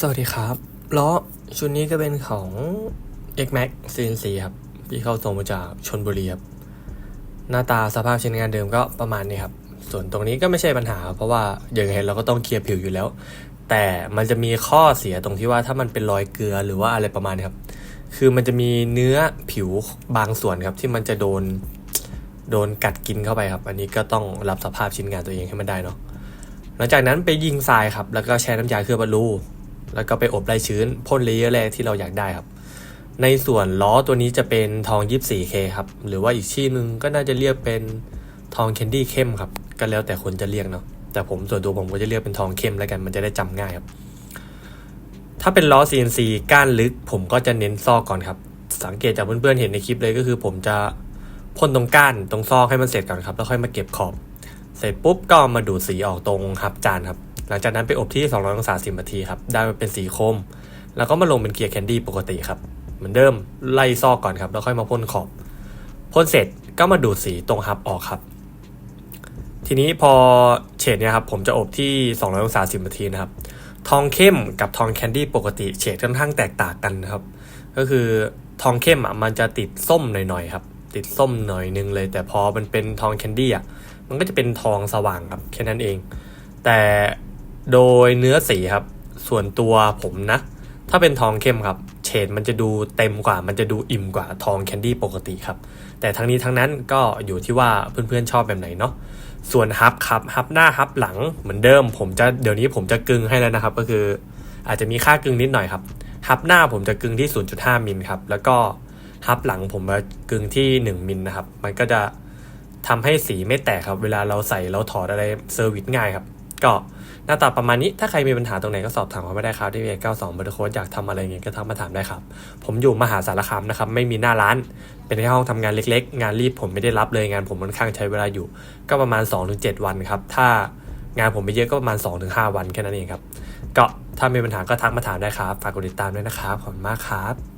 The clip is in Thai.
สวัสดีครับล้อชุดนี้ก็เป็นของ X Max CNC ครับ ที่เข้าส่งมาจากชนบุรีครับ หน้าตาสภาพชิ้นงานเดิมก็ประมาณนี้ครับ ส่วนตรงนี้ก็ไม่ใช่ปัญหา เพราะว่าอย่างเห็นเราก็ต้องเคลียร์ผิวอยู่แล้ว แต่มันจะมีข้อเสียตรงที่ว่าถ้ามันเป็นรอยเกลือหรือว่าอะไรประมาณนี้ครับ คือมันจะมีเนื้อผิวบางส่วนครับ ที่มันจะโดนโดนกัดกินเข้าไปครับ อันนี้ก็ต้องรับสภาพชิ้นงานตัวเองให้มันได้เนาะหลังจากนั้นไปยิงทรายครับ แล้วก็แช่น้ำยาเคลือบบรรลู แล้วก็ไปอบไล่ชื้นพ่นเลเยอร์แรกที่เราอยากได้ครับ ในส่วนล้อตัวนี้จะเป็นทอง 24K ครับ หรือว่าอีกชื่อนึงก็น่าจะเรียกเป็นทองแคนดี้เข้มครับ ก็แล้วแต่คนจะเรียกเนาะ แต่ผมส่วนตัวผมก็จะเรียกเป็นทองเข้มแล้วกัน มันจะได้จำง่ายครับ ถ้าเป็นล้อ CNC ก้านลึก ผมก็จะเน้นซอกก่อนครับ สังเกตจากเพื่อนๆเห็นในคลิปเลยก็คือ ผมจะพ่นตรงก้านตรงซอกให้มันเสร็จก่อนครับ แล้วค่อยมาเก็บขอบ เสร็จปุ๊บก็มาดูดสีออกตรงฮับจานครับ หลังจากนั้นไปอบที่ 200องศา10นาทีครับ ได้มาเป็นสีคม แล้วก็มาลงเป็นเกียร์แคนดี้ปกติครับ เหมือนเดิมไล่ซอกก่อนครับ แล้วค่อยมาพ่นขอบพ่นเสร็จก็มาดูดสีตรงฮับออกครับ ทีนี้พอเฉดเนี่ยครับผมจะอบที่ 200องศา10นาทีนะครับ ทองเข้มกับทองแคนดี้ปกติเฉดค่อนข้างแตกต่างกันนะครับ ก็คือทองเข้มอะมันจะติดส้มหน่อยๆครับ ติดส้มหน่อยนึงเลย แต่พอมันเป็นทองแคนดี้อะมันก็จะเป็นทองสว่างครับแค่นั้นเอง แต่ โดยเนื้อสีครับ ส่วนตัวผมนะ ถ้าเป็นทองเข้มครับ เฉดมันจะดูเต็มกว่า มันจะดูอิ่มกว่าทองแคนดี้ปกติครับ แต่ทั้งนี้ทั้งนั้นก็อยู่ที่ว่าเพื่อนๆชอบแบบไหนเนาะส่วนฮับครับฮับหน้าฮับหลังเหมือนเดิม ผมจะเดี๋ยวนี้ผมจะกึงให้แล้วนะครับ ก็คืออาจจะมีค่ากึงนิดหน่อยครับฮับหน้าผมจะกึงที่ 0.5มิลครับแล้วก็ฮับหลังผมจะกึงที่ 1มิลนะครับ มันก็จะทำให้สีไม่แตกครับ เวลาเราใส่เราถอดอะไรเซอร์วิสง่ายครับ ก็หน้าตาประมาณนี้ ถ้าใครมีปัญหาตรงไหนก็สอบถามเข้ามาได้ครับที่เอ92เบอร์โค้ดอยากทำอะไรเงี้ยก็ทักมาถามได้ครับ ผมอยู่มหาสารคามนะครับ ไม่มีหน้าร้าน เป็นแค่ห้องทำงานเล็กๆ งานรีบผมไม่ได้รับเลยงานผมค่อนข้างใช้เวลาอยู่ ก็ประมาณ 2-7 วันครับ ถ้างานผมไม่เยอะก็ประมาณ 2-5 วันแค่นั้นเองครับ ก็ถ้ามีปัญหาก็ทักมาถามได้ครับ ฝากกดติดตามด้วยนะครับ ขอบคุณมากครับ